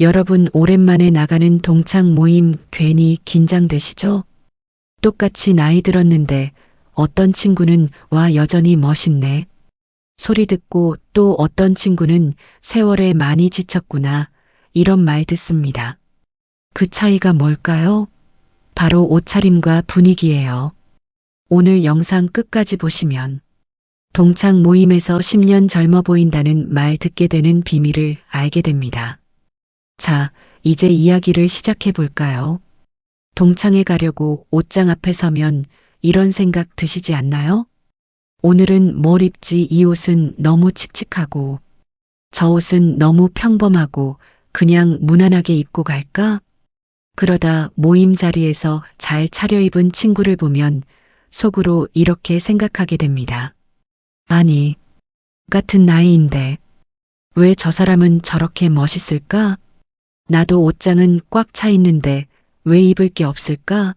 여러분 오랜만에 나가는 동창 모임 괜히 긴장되시죠? 똑같이 나이 들었는데 어떤 친구는 와 여전히 멋있네. 소리 듣고 또 어떤 친구는 세월에 많이 지쳤구나. 이런 말 듣습니다. 그 차이가 뭘까요? 바로 옷차림과 분위기예요. 오늘 영상 끝까지 보시면 동창 모임에서 10년 젊어 보인다는 말 듣게 되는 비밀을 알게 됩니다. 자, 이제 이야기를 시작해 볼까요? 동창회 가려고 옷장 앞에 서면 이런 생각 드시지 않나요? 오늘은 뭘 입지 이 옷은 너무 칙칙하고 저 옷은 너무 평범하고 그냥 무난하게 입고 갈까? 그러다 모임 자리에서 잘 차려입은 친구를 보면 속으로 이렇게 생각하게 됩니다. 아니, 같은 나이인데 왜 저 사람은 저렇게 멋있을까? 나도 옷장은 꽉 차 있는데 왜 입을 게 없을까?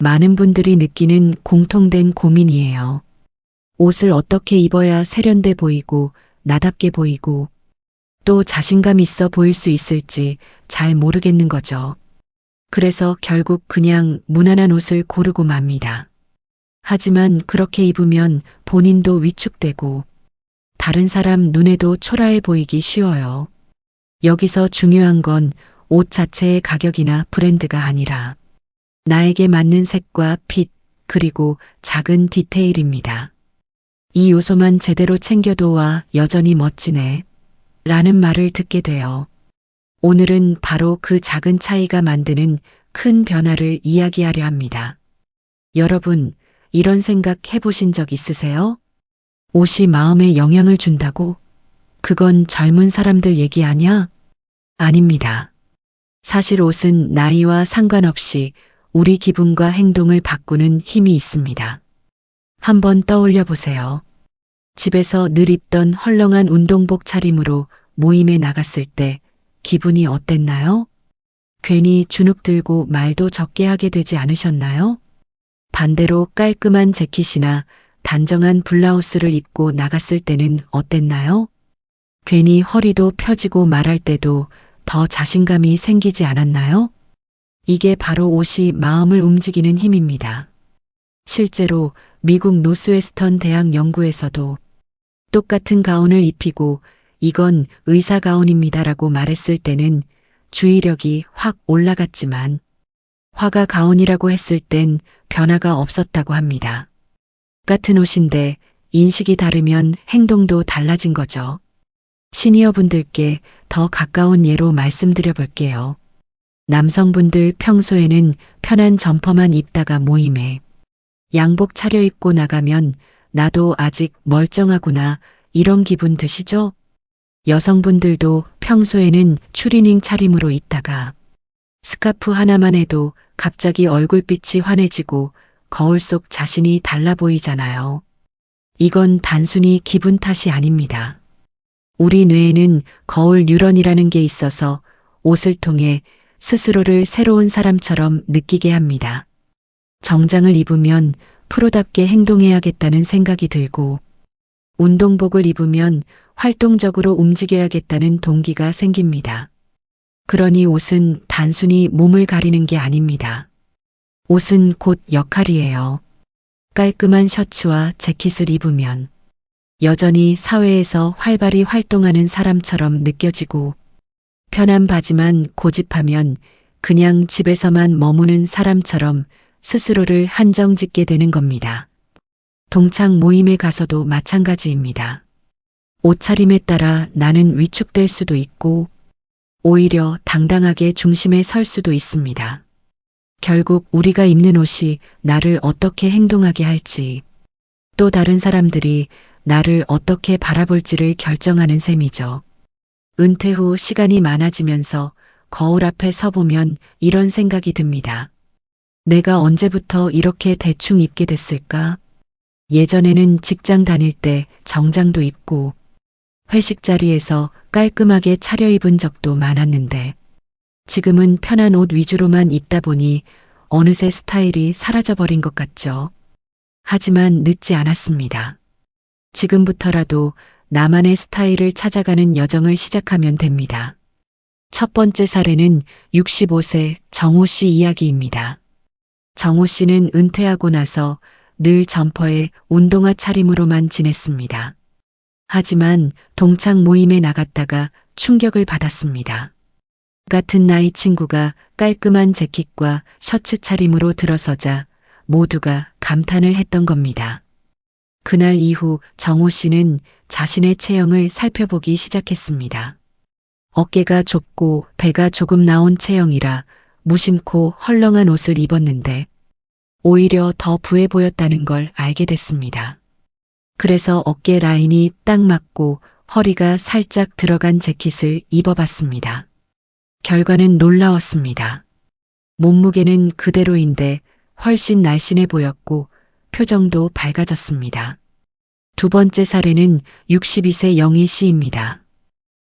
많은 분들이 느끼는 공통된 고민이에요. 옷을 어떻게 입어야 세련돼 보이고 나답게 보이고 또 자신감 있어 보일 수 있을지 잘 모르겠는 거죠. 그래서 결국 그냥 무난한 옷을 고르고 맙니다. 하지만 그렇게 입으면 본인도 위축되고 다른 사람 눈에도 초라해 보이기 쉬워요. 여기서 중요한 건 옷 자체의 가격이나 브랜드가 아니라 나에게 맞는 색과 핏, 그리고 작은 디테일입니다. 이 요소만 제대로 챙겨도 와 여전히 멋지네. 라는 말을 듣게 돼요. 오늘은 바로 그 작은 차이가 만드는 큰 변화를 이야기하려 합니다. 여러분, 이런 생각 해보신 적 있으세요? 옷이 마음에 영향을 준다고? 그건 젊은 사람들 얘기 아냐? 아닙니다. 사실 옷은 나이와 상관없이 우리 기분과 행동을 바꾸는 힘이 있습니다. 한번 떠올려 보세요. 집에서 늘 입던 헐렁한 운동복 차림으로 모임에 나갔을 때 기분이 어땠나요? 괜히 주눅 들고 말도 적게 하게 되지 않으셨나요? 반대로 깔끔한 재킷이나 단정한 블라우스를 입고 나갔을 때는 어땠나요? 괜히 허리도 펴지고 말할 때도 더 자신감이 생기지 않았나요? 이게 바로 옷이 마음을 움직이는 힘입니다. 실제로 미국 노스웨스턴 대학 연구에서도 똑같은 가운을 입히고 이건 의사 가운입니다라고 말했을 때는 주의력이 확 올라갔지만 화가 가운이라고 했을 땐 변화가 없었다고 합니다. 같은 옷인데 인식이 다르면 행동도 달라진 거죠. 시니어 분들께 더 가까운 예로 말씀드려 볼게요. 남성분들 평소에는 편한 점퍼만 입다가 모임에 양복 차려입고 나가면 나도 아직 멀쩡하구나 이런 기분 드시죠? 여성분들도 평소에는 추리닝 차림으로 있다가 스카프 하나만 해도 갑자기 얼굴빛이 환해지고 거울 속 자신이 달라 보이잖아요. 이건 단순히 기분 탓이 아닙니다. 우리 뇌에는 거울 뉴런이라는 게 있어서 옷을 통해 스스로를 새로운 사람처럼 느끼게 합니다. 정장을 입으면 프로답게 행동해야겠다는 생각이 들고 운동복을 입으면 활동적으로 움직여야겠다는 동기가 생깁니다. 그러니 옷은 단순히 몸을 가리는 게 아닙니다. 옷은 곧 역할이에요. 깔끔한 셔츠와 재킷을 입으면 여전히 사회에서 활발히 활동하는 사람처럼 느껴지고 편한 바지만 고집하면 그냥 집에서만 머무는 사람처럼 스스로를 한정 짓게 되는 겁니다. 동창 모임에 가서도 마찬가지입니다. 옷차림에 따라 나는 위축될 수도 있고 오히려 당당하게 중심에 설 수도 있습니다. 결국 우리가 입는 옷이 나를 어떻게 행동하게 할지 또 다른 사람들이 나를 어떻게 바라볼지를 결정하는 셈이죠. 은퇴 후 시간이 많아지면서 거울 앞에 서보면 이런 생각이 듭니다. 내가 언제부터 이렇게 대충 입게 됐을까? 예전에는 직장 다닐 때 정장도 입고 회식 자리에서 깔끔하게 차려입은 적도 많았는데 지금은 편한 옷 위주로만 입다 보니 어느새 스타일이 사라져버린 것 같죠. 하지만 늦지 않았습니다. 지금부터라도 나만의 스타일을 찾아가는 여정을 시작하면 됩니다. 첫 번째 사례는 65세 정호 씨 이야기입니다. 정호 씨는 은퇴하고 나서 늘 점퍼에 운동화 차림으로만 지냈습니다. 하지만 동창 모임에 나갔다가 충격을 받았습니다. 같은 나이 친구가 깔끔한 재킷과 셔츠 차림으로 들어서자 모두가 감탄을 했던 겁니다. 그날 이후 정호 씨는 자신의 체형을 살펴보기 시작했습니다. 어깨가 좁고 배가 조금 나온 체형이라 무심코 헐렁한 옷을 입었는데 오히려 더 부해 보였다는 걸 알게 됐습니다. 그래서 어깨 라인이 딱 맞고 허리가 살짝 들어간 재킷을 입어봤습니다. 결과는 놀라웠습니다. 몸무게는 그대로인데 훨씬 날씬해 보였고 표정도 밝아졌습니다. 두 번째 사례는 62세 영희 씨입니다.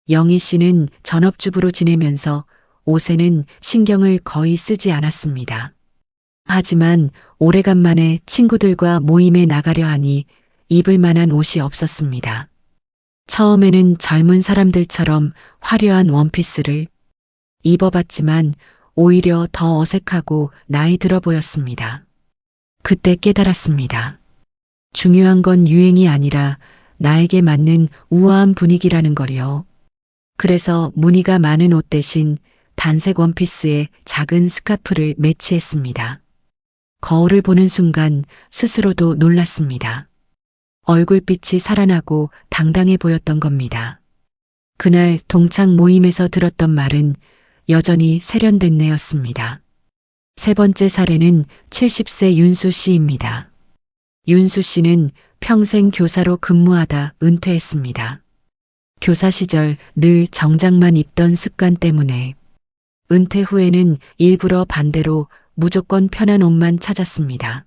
영희 씨는 전업주부로 지내면서 옷에는 신경을 거의 쓰지 않았습니다. 하지만 오래간만에 친구들과 모임에 나가려 하니 입을 만한 옷이 없었습니다. 처음에는 젊은 사람들처럼 화려한 원피스를 입어봤지만 오히려 더 어색하고 나이 들어 보였습니다. 그때 깨달았습니다. 중요한 건 유행이 아니라 나에게 맞는 우아한 분위기라는 거요. 그래서 무늬가 많은 옷 대신 단색 원피스에 작은 스카프를 매치했습니다. 거울을 보는 순간 스스로도 놀랐습니다. 얼굴빛이 살아나고 당당해 보였던 겁니다. 그날 동창 모임에서 들었던 말은 여전히 세련된 내였습니다. 세 번째 사례는 70세 윤수 씨입니다. 윤수 씨는 평생 교사로 근무하다 은퇴했습니다. 교사 시절 늘 정장만 입던 습관 때문에 은퇴 후에는 일부러 반대로 무조건 편한 옷만 찾았습니다.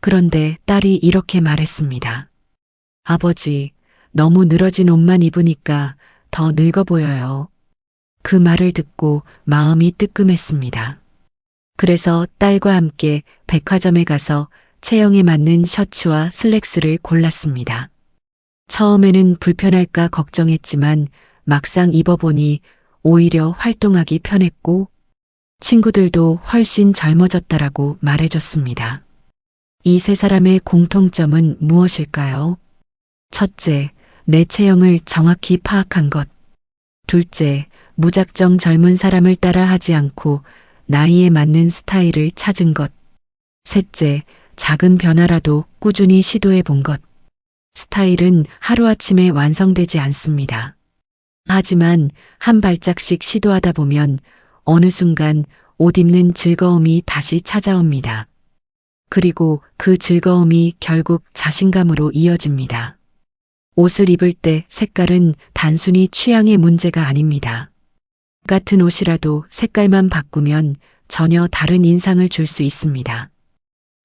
그런데 딸이 이렇게 말했습니다. 아버지, 너무 늘어진 옷만 입으니까 더 늙어 보여요. 그 말을 듣고 마음이 뜨끔했습니다. 그래서 딸과 함께 백화점에 가서 체형에 맞는 셔츠와 슬랙스를 골랐습니다. 처음에는 불편할까 걱정했지만 막상 입어보니 오히려 활동하기 편했고 친구들도 훨씬 젊어졌다라고 말해줬습니다. 이 세 사람의 공통점은 무엇일까요? 첫째, 내 체형을 정확히 파악한 것. 둘째, 무작정 젊은 사람을 따라 하지 않고 나이에 맞는 스타일을 찾은 것. 셋째, 작은 변화라도 꾸준히 시도해 본 것. 스타일은 하루아침에 완성되지 않습니다. 하지만 한 발짝씩 시도하다 보면 어느 순간 옷 입는 즐거움이 다시 찾아옵니다. 그리고 그 즐거움이 결국 자신감으로 이어집니다. 옷을 입을 때 색깔은 단순히 취향의 문제가 아닙니다. 같은 옷이라도 색깔만 바꾸면 전혀 다른 인상을 줄 수 있습니다.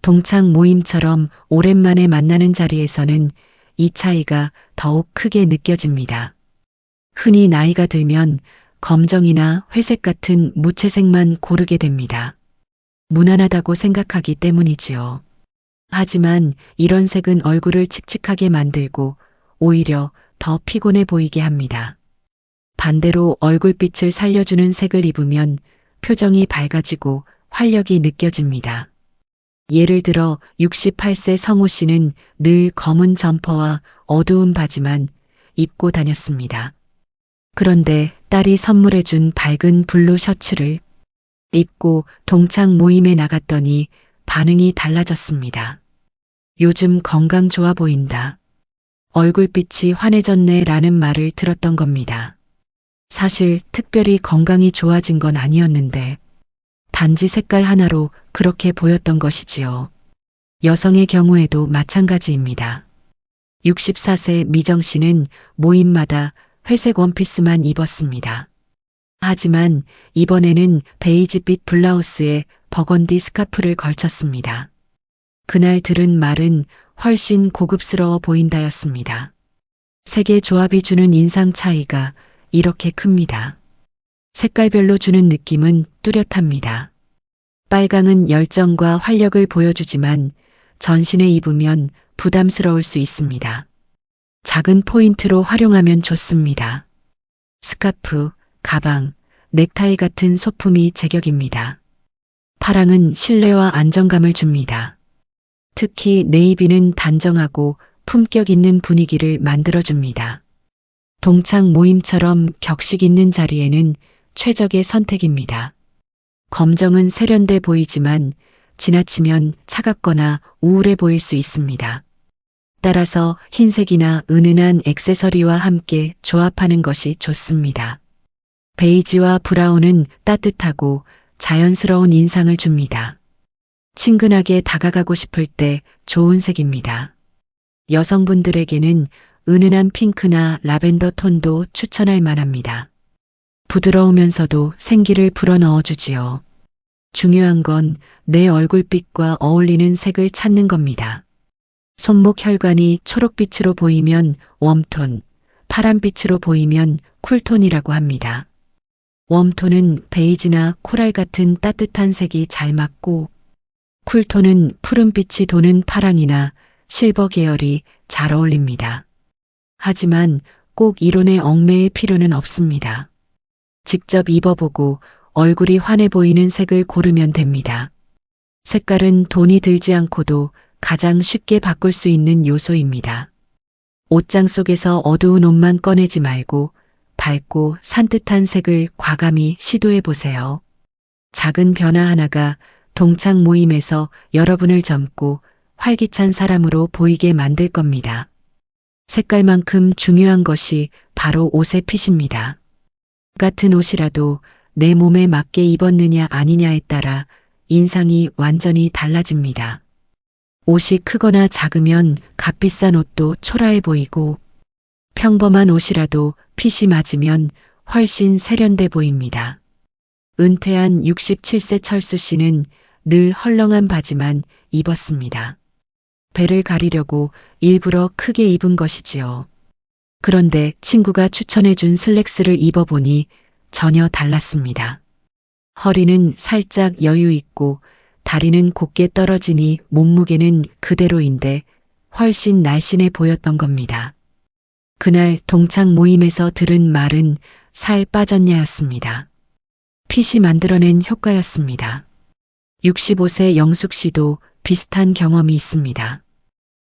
동창 모임처럼 오랜만에 만나는 자리에서는 이 차이가 더욱 크게 느껴집니다. 흔히 나이가 들면 검정이나 회색 같은 무채색만 고르게 됩니다. 무난하다고 생각하기 때문이지요. 하지만 이런 색은 얼굴을 칙칙하게 만들고 오히려 더 피곤해 보이게 합니다. 반대로 얼굴빛을 살려주는 색을 입으면 표정이 밝아지고 활력이 느껴집니다. 예를 들어 68세 성우 씨는 늘 검은 점퍼와 어두운 바지만 입고 다녔습니다. 그런데 딸이 선물해준 밝은 블루 셔츠를 입고 동창 모임에 나갔더니 반응이 달라졌습니다. 요즘 건강 좋아 보인다. 얼굴빛이 환해졌네 라는 말을 들었던 겁니다. 사실 특별히 건강이 좋아진 건 아니었는데 단지 색깔 하나로 그렇게 보였던 것이지요. 여성의 경우에도 마찬가지입니다. 64세 미정 씨는 모임마다 회색 원피스만 입었습니다. 하지만 이번에는 베이지빛 블라우스에 버건디 스카프를 걸쳤습니다. 그날 들은 말은 훨씬 고급스러워 보인다였습니다. 색의 조합이 주는 인상 차이가 이렇게 큽니다. 색깔별로 주는 느낌은 뚜렷합니다. 빨강은 열정과 활력을 보여주지만 전신에 입으면 부담스러울 수 있습니다. 작은 포인트로 활용하면 좋습니다. 스카프, 가방, 넥타이 같은 소품이 제격입니다. 파랑은 신뢰와 안정감을 줍니다. 특히 네이비는 단정하고 품격 있는 분위기를 만들어줍니다. 동창 모임처럼 격식 있는 자리에는 최적의 선택입니다. 검정은 세련돼 보이지만 지나치면 차갑거나 우울해 보일 수 있습니다. 따라서 흰색이나 은은한 액세서리와 함께 조합하는 것이 좋습니다. 베이지와 브라운은 따뜻하고 자연스러운 인상을 줍니다. 친근하게 다가가고 싶을 때 좋은 색입니다. 여성분들에게는 은은한 핑크나 라벤더 톤도 추천할 만합니다. 부드러우면서도 생기를 불어넣어 주지요. 중요한 건 내 얼굴빛과 어울리는 색을 찾는 겁니다. 손목 혈관이 초록빛으로 보이면 웜톤, 파란빛으로 보이면 쿨톤이라고 합니다. 웜톤은 베이지나 코랄 같은 따뜻한 색이 잘 맞고 쿨톤은 푸른빛이 도는 파랑이나 실버 계열이 잘 어울립니다. 하지만 꼭 이론에 얽매일 필요는 없습니다. 직접 입어보고 얼굴이 환해 보이는 색을 고르면 됩니다. 색깔은 돈이 들지 않고도 가장 쉽게 바꿀 수 있는 요소입니다. 옷장 속에서 어두운 옷만 꺼내지 말고 밝고 산뜻한 색을 과감히 시도해 보세요. 작은 변화 하나가 동창 모임에서 여러분을 젊고 활기찬 사람으로 보이게 만들 겁니다. 색깔만큼 중요한 것이 바로 옷의 핏입니다. 같은 옷이라도 내 몸에 맞게 입었느냐 아니냐에 따라 인상이 완전히 달라집니다. 옷이 크거나 작으면 값비싼 옷도 초라해 보이고 평범한 옷이라도 핏이 맞으면 훨씬 세련돼 보입니다. 은퇴한 67세 철수 씨는 늘 헐렁한 바지만 입었습니다. 배를 가리려고 일부러 크게 입은 것이지요. 그런데 친구가 추천해준 슬랙스를 입어보니 전혀 달랐습니다. 허리는 살짝 여유 있고 다리는 곧게 떨어지니 몸무게는 그대로인데 훨씬 날씬해 보였던 겁니다. 그날 동창 모임에서 들은 말은 살 빠졌냐였습니다. 핏이 만들어낸 효과였습니다. 65세 영숙 씨도 비슷한 경험이 있습니다.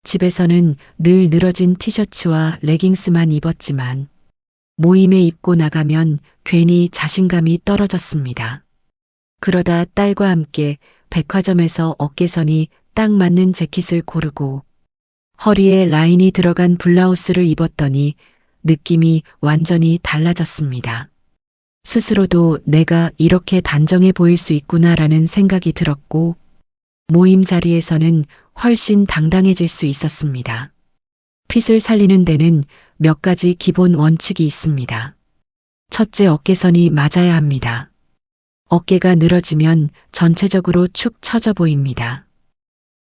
집에서는 늘 늘어진 티셔츠와 레깅스만 입었지만 모임에 입고 나가면 괜히 자신감이 떨어졌습니다. 그러다 딸과 함께 백화점에서 어깨선이 딱 맞는 재킷을 고르고 허리에 라인이 들어간 블라우스를 입었더니 느낌이 완전히 달라졌습니다. 스스로도 내가 이렇게 단정해 보일 수 있구나라는 생각이 들었고 모임 자리에서는 훨씬 당당해질 수 있었습니다. 핏을 살리는 데는 몇 가지 기본 원칙이 있습니다. 첫째 어깨선이 맞아야 합니다. 어깨가 늘어지면 전체적으로 축 처져 보입니다.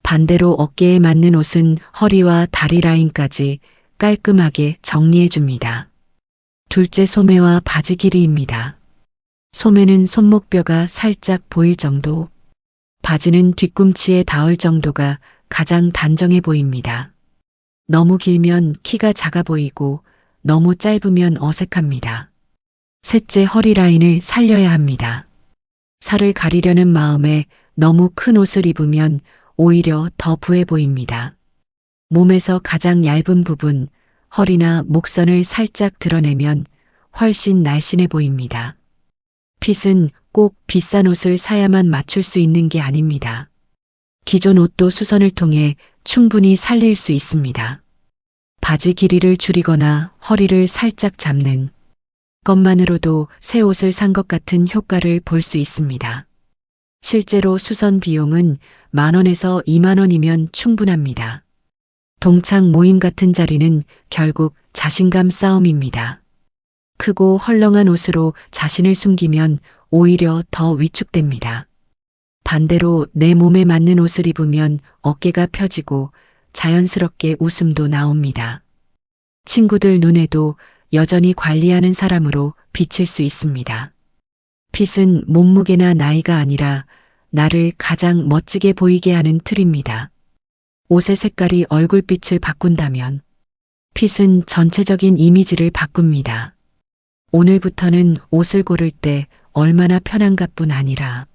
반대로 어깨에 맞는 옷은 허리와 다리 라인까지 깔끔하게 정리해 줍니다. 둘째 소매와 바지 길이입니다. 소매는 손목뼈가 살짝 보일 정도, 바지는 뒤꿈치에 닿을 정도가 가장 단정해 보입니다. 너무 길면 키가 작아 보이고 너무 짧으면 어색합니다. 셋째 허리 라인을 살려야 합니다. 살을 가리려는 마음에 너무 큰 옷을 입으면 오히려 더 부해 보입니다. 몸에서 가장 얇은 부분, 허리나 목선을 살짝 드러내면 훨씬 날씬해 보입니다. 핏은 꼭 비싼 옷을 사야만 맞출 수 있는 게 아닙니다. 기존 옷도 수선을 통해 충분히 살릴 수 있습니다. 바지 길이를 줄이거나 허리를 살짝 잡는 것만으로도 새 옷을 산 것 같은 효과를 볼 수 있습니다. 실제로 수선 비용은 만 원에서 2만 원이면 충분합니다. 동창 모임 같은 자리는 결국 자신감 싸움입니다. 크고 헐렁한 옷으로 자신을 숨기면 오히려 더 위축됩니다. 반대로 내 몸에 맞는 옷을 입으면 어깨가 펴지고 자연스럽게 웃음도 나옵니다. 친구들 눈에도 여전히 관리하는 사람으로 비칠 수 있습니다. 핏은 몸무게나 나이가 아니라 나를 가장 멋지게 보이게 하는 틀입니다. 옷의 색깔이 얼굴빛을 바꾼다면 핏은 전체적인 이미지를 바꿉니다. 오늘부터는 옷을 고를 때 얼마나 편한가 뿐 아니라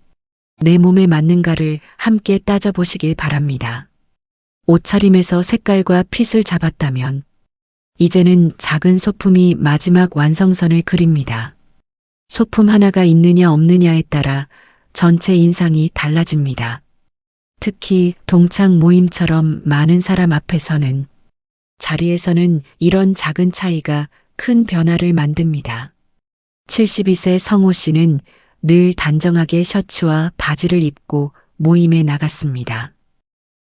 내 몸에 맞는가를 함께 따져보시길 바랍니다. 옷차림에서 색깔과 핏을 잡았다면 이제는 작은 소품이 마지막 완성선을 그립니다. 소품 하나가 있느냐 없느냐에 따라 전체 인상이 달라집니다. 특히 동창 모임처럼 많은 사람 앞에서는 자리에서는 이런 작은 차이가 큰 변화를 만듭니다. 72세 성호 씨는 늘 단정하게 셔츠와 바지를 입고 모임에 나갔습니다.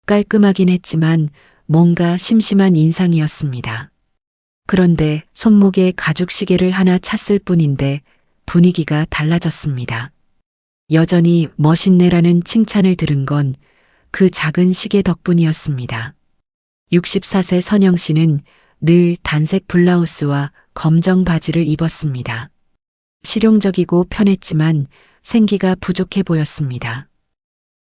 깔끔하긴 했지만 뭔가 심심한 인상이었습니다. 그런데 손목에 가죽 시계를 하나 찼을 뿐인데 분위기가 달라졌습니다. 여전히 멋있네라는 칭찬을 들은 건 그 작은 시계 덕분이었습니다. 64세 선영 씨는 늘 단색 블라우스와 검정 바지를 입었습니다. 실용적이고 편했지만 생기가 부족해 보였습니다.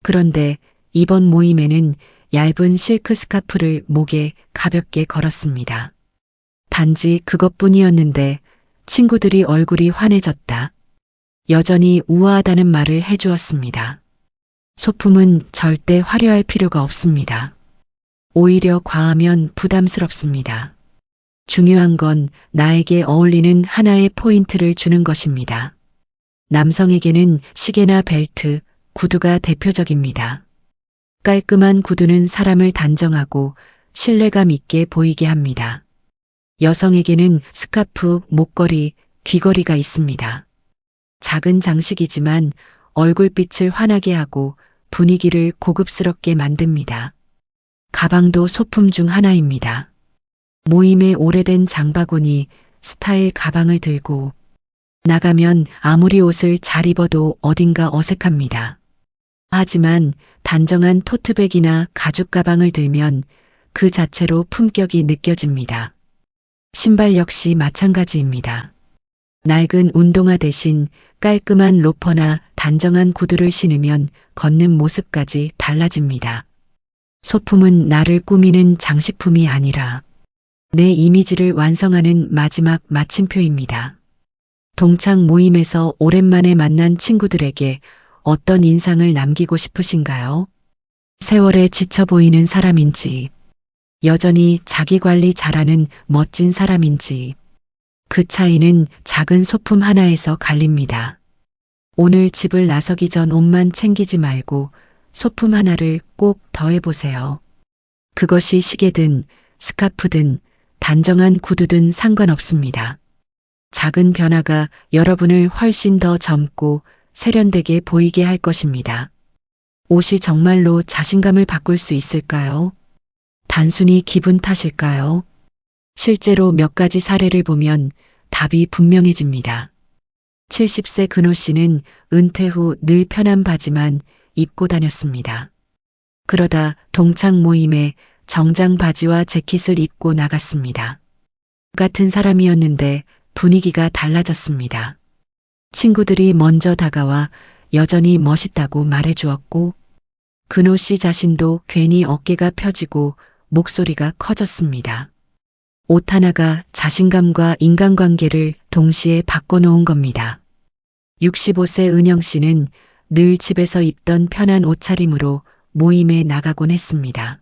그런데 이번 모임에는 얇은 실크 스카프를 목에 가볍게 걸었습니다. 단지 그것뿐이었는데 친구들이 얼굴이 환해졌다. 여전히 우아하다는 말을 해주었습니다. 소품은 절대 화려할 필요가 없습니다. 오히려 과하면 부담스럽습니다. 중요한 건 나에게 어울리는 하나의 포인트를 주는 것입니다. 남성에게는 시계나 벨트, 구두가 대표적입니다. 깔끔한 구두는 사람을 단정하고 신뢰감 있게 보이게 합니다. 여성에게는 스카프, 목걸이, 귀걸이가 있습니다. 작은 장식이지만 얼굴빛을 환하게 하고 분위기를 고급스럽게 만듭니다. 가방도 소품 중 하나입니다. 모임에 오래된 장바구니 스타일 가방을 들고 나가면 아무리 옷을 잘 입어도 어딘가 어색합니다. 하지만 단정한 토트백이나 가죽 가방을 들면 그 자체로 품격이 느껴집니다. 신발 역시 마찬가지입니다. 낡은 운동화 대신 깔끔한 로퍼나 단정한 구두를 신으면 걷는 모습까지 달라집니다. 소품은 나를 꾸미는 장식품이 아니라 내 이미지를 완성하는 마지막 마침표입니다. 동창 모임에서 오랜만에 만난 친구들에게 어떤 인상을 남기고 싶으신가요? 세월에 지쳐 보이는 사람인지, 여전히 자기 관리 잘하는 멋진 사람인지, 그 차이는 작은 소품 하나에서 갈립니다. 오늘 집을 나서기 전 옷만 챙기지 말고 소품 하나를 꼭 더해보세요. 그것이 시계든 스카프든 단정한 구두든 상관없습니다. 작은 변화가 여러분을 훨씬 더 젊고 세련되게 보이게 할 것입니다. 옷이 정말로 자신감을 바꿀 수 있을까요? 단순히 기분 탓일까요? 실제로 몇 가지 사례를 보면 답이 분명해집니다. 70세 근호 씨는 은퇴 후 늘 편한 바지만 입고 다녔습니다. 그러다 동창 모임에 정장 바지와 재킷을 입고 나갔습니다. 같은 사람이었는데 분위기가 달라졌습니다. 친구들이 먼저 다가와 여전히 멋있다고 말해 주었고, 근호 씨 자신도 괜히 어깨가 펴지고 목소리가 커졌습니다. 옷 하나가 자신감과 인간관계를 동시에 바꿔놓은 겁니다. 65세 은영 씨는 늘 집에서 입던 편한 옷차림으로 모임에 나가곤 했습니다.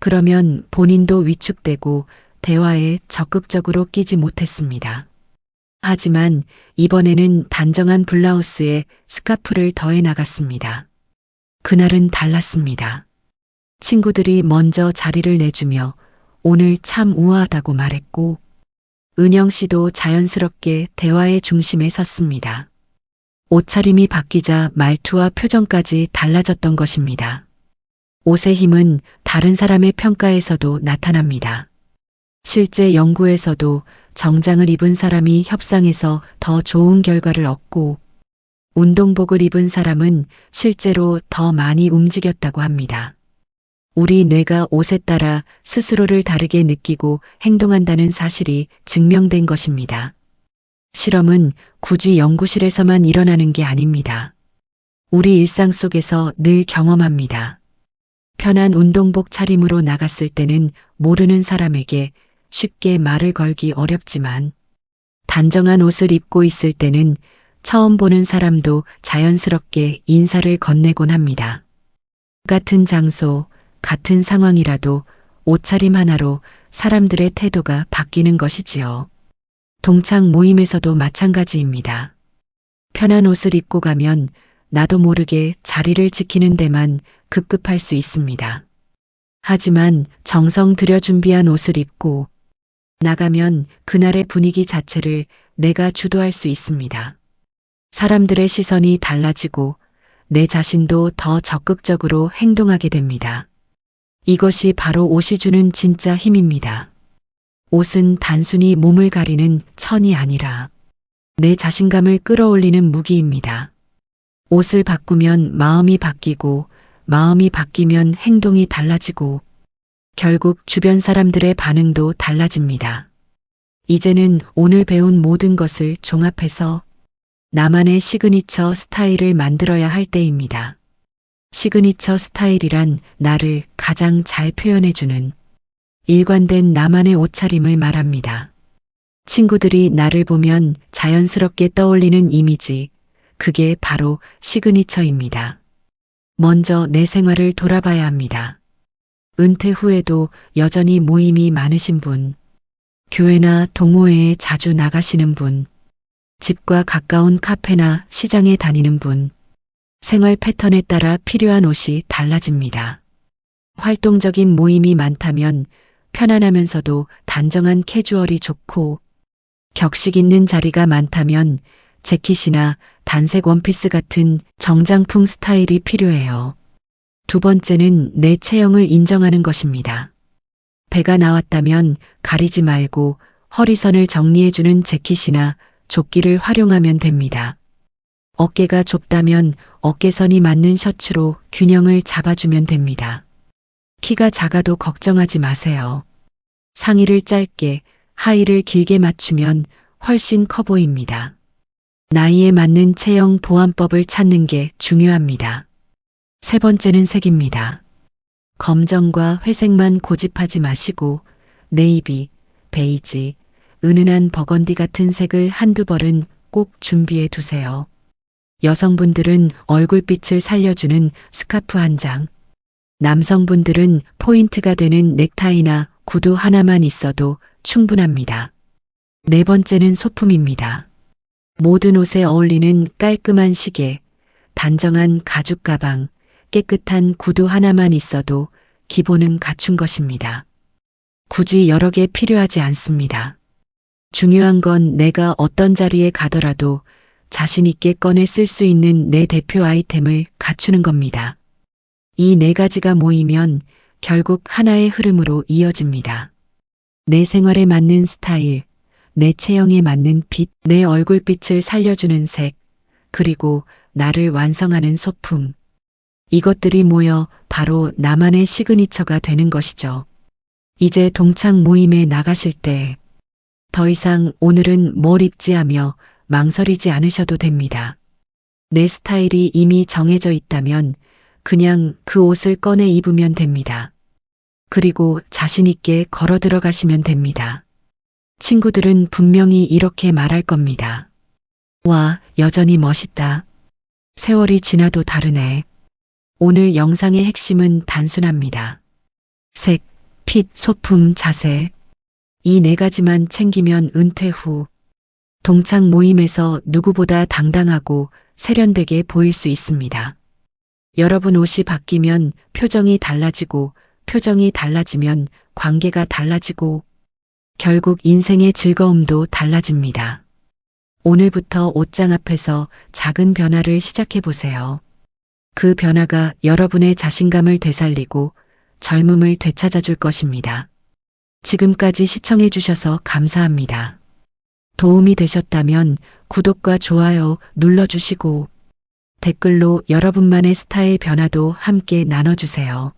그러면 본인도 위축되고 대화에 적극적으로 끼지 못했습니다. 하지만 이번에는 단정한 블라우스에 스카프를 더해 나갔습니다. 그날은 달랐습니다. 친구들이 먼저 자리를 내주며 오늘 참 우아하다고 말했고, 은영 씨도 자연스럽게 대화의 중심에 섰습니다. 옷차림이 바뀌자 말투와 표정까지 달라졌던 것입니다. 옷의 힘은 다른 사람의 평가에서도 나타납니다. 실제 연구에서도 정장을 입은 사람이 협상에서 더 좋은 결과를 얻고 운동복을 입은 사람은 실제로 더 많이 움직였다고 합니다. 우리 뇌가 옷에 따라 스스로를 다르게 느끼고 행동한다는 사실이 증명된 것입니다. 실험은 굳이 연구실에서만 일어나는 게 아닙니다. 우리 일상 속에서 늘 경험합니다. 편한 운동복 차림으로 나갔을 때는 모르는 사람에게 쉽게 말을 걸기 어렵지만 단정한 옷을 입고 있을 때는 처음 보는 사람도 자연스럽게 인사를 건네곤 합니다. 같은 장소, 같은 상황이라도 옷차림 하나로 사람들의 태도가 바뀌는 것이지요. 동창 모임에서도 마찬가지입니다. 편한 옷을 입고 가면 나도 모르게 자리를 지키는 데만 급급할 수 있습니다. 하지만 정성 들여 준비한 옷을 입고 나가면 그날의 분위기 자체를 내가 주도할 수 있습니다. 사람들의 시선이 달라지고 내 자신도 더 적극적으로 행동하게 됩니다. 이것이 바로 옷이 주는 진짜 힘입니다. 옷은 단순히 몸을 가리는 천이 아니라 내 자신감을 끌어올리는 무기입니다. 옷을 바꾸면 마음이 바뀌고 마음이 바뀌면 행동이 달라지고 결국 주변 사람들의 반응도 달라집니다. 이제는 오늘 배운 모든 것을 종합해서 나만의 시그니처 스타일을 만들어야 할 때입니다. 시그니처 스타일이란 나를 가장 잘 표현해주는 일관된 나만의 옷차림을 말합니다. 친구들이 나를 보면 자연스럽게 떠올리는 이미지, 그게 바로 시그니처입니다. 먼저 내 생활을 돌아봐야 합니다. 은퇴 후에도 여전히 모임이 많으신 분, 교회나 동호회에 자주 나가시는 분, 집과 가까운 카페나 시장에 다니는 분, 생활 패턴에 따라 필요한 옷이 달라집니다. 활동적인 모임이 많다면 편안하면서도 단정한 캐주얼이 좋고, 격식 있는 자리가 많다면 재킷이나 단색 원피스 같은 정장풍 스타일이 필요해요. 두 번째는 내 체형을 인정하는 것입니다. 배가 나왔다면 가리지 말고 허리선을 정리해주는 재킷이나 조끼를 활용하면 됩니다. 어깨가 좁다면 어깨선이 맞는 셔츠로 균형을 잡아주면 됩니다. 키가 작아도 걱정하지 마세요. 상의를 짧게, 하의를 길게 맞추면 훨씬 커 보입니다. 나이에 맞는 체형 보완법을 찾는 게 중요합니다. 세 번째는 색입니다. 검정과 회색만 고집하지 마시고 네이비, 베이지, 은은한 버건디 같은 색을 한두 벌은 꼭 준비해 두세요. 여성분들은 얼굴빛을 살려주는 스카프 한 장, 남성분들은 포인트가 되는 넥타이나 구두 하나만 있어도 충분합니다. 네 번째는 소품입니다. 모든 옷에 어울리는 깔끔한 시계, 단정한 가죽 가방, 깨끗한 구두 하나만 있어도 기본은 갖춘 것입니다. 굳이 여러 개 필요하지 않습니다. 중요한 건 내가 어떤 자리에 가더라도 자신 있게 꺼내 쓸 수 있는 내 대표 아이템을 갖추는 겁니다. 이 네 가지가 모이면 결국 하나의 흐름으로 이어집니다. 내 생활에 맞는 스타일, 내 체형에 맞는 빛, 내 얼굴빛을 살려주는 색, 그리고 나를 완성하는 소품. 이것들이 모여 바로 나만의 시그니처가 되는 것이죠. 이제 동창 모임에 나가실 때 더 이상 오늘은 뭘 입지 하며 망설이지 않으셔도 됩니다. 내 스타일이 이미 정해져 있다면 그냥 그 옷을 꺼내 입으면 됩니다. 그리고 자신있게 걸어 들어가시면 됩니다. 친구들은 분명히 이렇게 말할 겁니다. 와, 여전히 멋있다. 세월이 지나도 다르네. 오늘 영상의 핵심은 단순합니다. 색, 핏, 소품, 자세. 이 네 가지만 챙기면 은퇴 후 동창 모임에서 누구보다 당당하고 세련되게 보일 수 있습니다. 여러분 옷이 바뀌면 표정이 달라지고 표정이 달라지면 관계가 달라지고 결국 인생의 즐거움도 달라집니다. 오늘부터 옷장 앞에서 작은 변화를 시작해 보세요. 그 변화가 여러분의 자신감을 되살리고 젊음을 되찾아 줄 것입니다. 지금까지 시청해 주셔서 감사합니다. 도움이 되셨다면 구독과 좋아요 눌러주시고 댓글로 여러분만의 스타일 변화도 함께 나눠주세요.